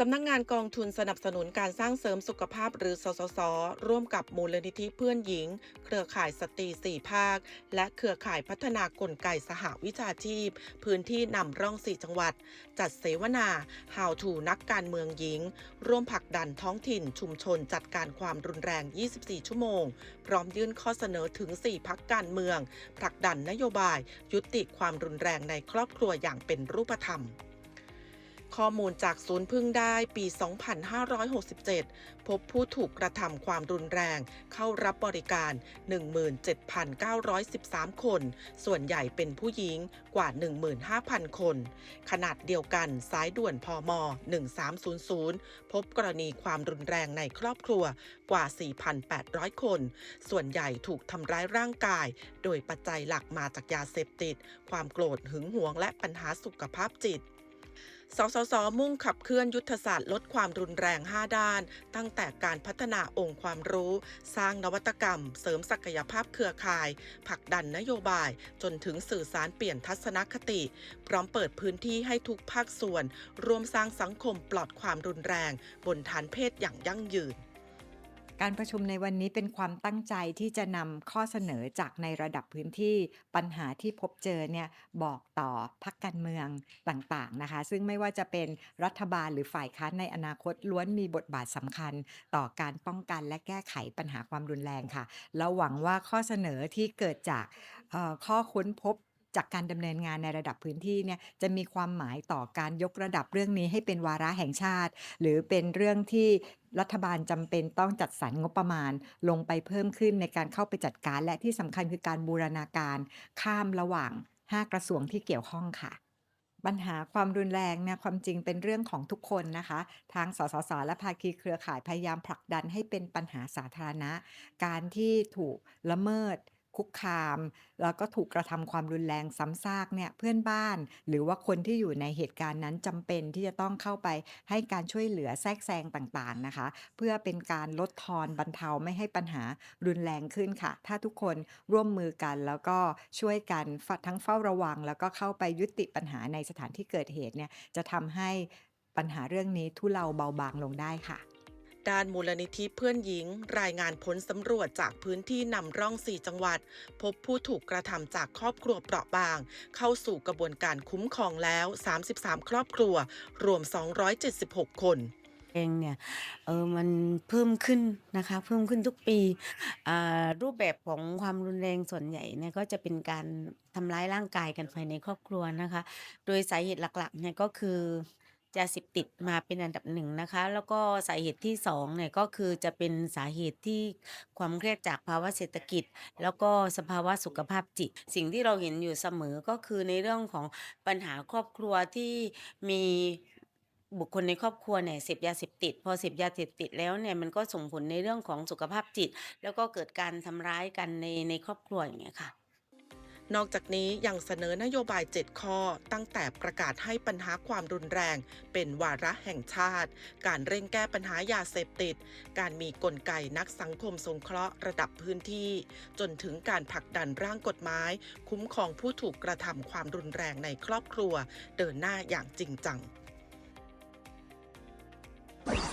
สำนักงงานกองทุนสนับสนุนการสร้างเสริมสุขภาพหรือสสส ร่วมกับมูลนิธิเพื่อนหญิง เครือข่ายสตรีสี่ภาค และเครือข่ายพัฒนากลไกสหวิชาชีพ พื้นที่นำร่องสี่จังหวัด จัดเสวนา How to นักการเมืองหญิง ร่วมผลักดันท้องถิ่นชุมชนจัดการความรุนแรง 24 ชั่วโมง พร้อมยื่นข้อเสนอถึง 4 พักการเมืองผลักดันนโยบาย ยุติความรุนแรงในครอบครัวอย่างเป็นรูปธรรม ข้อมูลจากศูนย์พึ่งได้ปี 2567 พบผู้ถูกกระทำความรุนแรงเข้ารับบริการ 17,913 คน ส่วนใหญ่เป็นผู้หญิงกว่า 15,000 คน ขนาดเดียวกันสายด่วนพม 1300 พบกรณีความรุนแรงในครอบครัวกว่า 4,800 คน ส่วนใหญ่ถูกทำร้ายร่างกาย โดยปัจจัยหลักมาจากยาเสพติด ความโกรธหึงหวงและปัญหาสุขภาพจิต สสส มุ่งขับเคลื่อนยุทธศาสตร์ลดความรุนแรง 5 ด้าน ตั้งแต่การพัฒนาองค์ความรู้ สร้างนวัตกรรม เสริมศักยภาพเครือข่าย ผลักดันนโยบาย จนถึงสื่อสารเปลี่ยนทัศนคติ พร้อมเปิดพื้นที่ให้ทุกภาคส่วน ร่วมสร้างสังคมปลอดความรุนแรง บนฐานเพศอย่างยั่งยืน การประชุมในวันนี้เป็นความตั้งใจที่จะนำข้อเสนอจากในระดับพื้นที่ปัญหาที่พบเจอเนี่ยบอกต่อพักการเมืองต่างๆนะคะ ซึ่งไม่ว่าจะเป็นรัฐบาลหรือฝ่ายค้านในอนาคตล้วนมีบทบาทสำคัญ ต่อการป้องกันและแก้ไขปัญหาความรุนแรงค่ะแล้วหวังว่าข้อเสนอที่เกิดจากข้อค้นพบ จากการดำเนินงานในระดับพื้นที่เนี่ยจะมีความหมายต่อการยกระดับเรื่องนี้ให้เป็นวาระแห่งชาติ หรือเป็นเรื่องที่รัฐบาลจำเป็นต้องจัดสรรงบประมาณ ลงไปเพิ่มขึ้นในการเข้าไปจัดการและที่สำคัญคือการบูรณาการข้ามระหว่าง 5 กระทรวงที่เกี่ยวข้องค่ะปัญหาความรุนแรงเนี่ยความจริงเป็นเรื่องของทุกคนนะคะ ทางสสสและภาคีเครือข่ายพยายามผลักดันให้เป็นปัญหาสาธารณะ การที่ถูกละเมิด คุกคาม แล้วก็ถูกกระทำความรุนแรงซ้ำซากเนี่ยเพื่อนบ้าน หรือว่าคนที่อยู่ในเหตุการณ์นั้นจำเป็นที่จะต้องเข้าไปให้การช่วยเหลือแทรกแซงต่างๆนะคะ เพื่อเป็นการลดทอนบรรเทาไม่ให้ปัญหารุนแรงขึ้นค่ะ ถ้าทุกคนร่วมมือกันแล้วก็ช่วยกันทั้งเฝ้าระวัง แล้วก็เข้าไปยุติปัญหาในสถานที่เกิดเหตุเนี่ยจะทำให้ปัญหาเรื่องนี้ทุเลาเบาบางลงได้ค่ะ ด้านมูลนิธิเพื่อนหญิง รายงานผลสำรวจจากพื้นที่นำร่อง 4 จังหวัด พบผู้ถูกกระทำจากครอบครัวเปราะบาง เข้าสู่กระบวนการคุ้มครองแล้ว 33 ครอบครัว รวม 276 คนเองเนี่ยเออมันเพิ่มขึ้นนะคะเพิ่มขึ้นทุกปีรูปแบบของความรุนแรงส่วนใหญ่เนี่ยก็จะเป็นการทำร้ายร่างกายกันภายในครอบครัวนะคะ โดยสาเหตุหลักๆเนี่ยก็คือ ยาเสพติดมาเป็นอันดับหนึ่งนะคะ แล้วก็สาเหตุที่สองเนี่ยก็คือจะเป็นสาเหตุที่ความเครียดจากภาวะเศรษฐกิจ แล้วก็สภาวะสุขภาพจิต สิ่งที่เราเห็นอยู่เสมอก็คือในเรื่องของปัญหาครอบครัวที่มีบุคคลในครอบครัวเนี่ยเสพยาเสพติด พอเสพยาเสพติดแล้วเนี่ยมันก็ส่งผลในเรื่องของสุขภาพจิต แล้วก็เกิดการทำร้ายกันในในครอบครัวอย่างเงี้ยค่ะ นอกจากนี้ยังเสนอนโยบาย 7 ข้อ ตั้งแต่ประกาศให้ปัญหาความรุนแรง เป็นวาระแห่งชาติ การเร่งแก้ปัญหายาเสพติด การมีกลไกนักสังคมสงเคราะห์ระดับพื้นที่ จนถึงการผลักดันร่างกฎหมาย คุ้มครองผู้ถูกกระทำความรุนแรงในครอบครัว เดินหน้าอย่างจริงจัง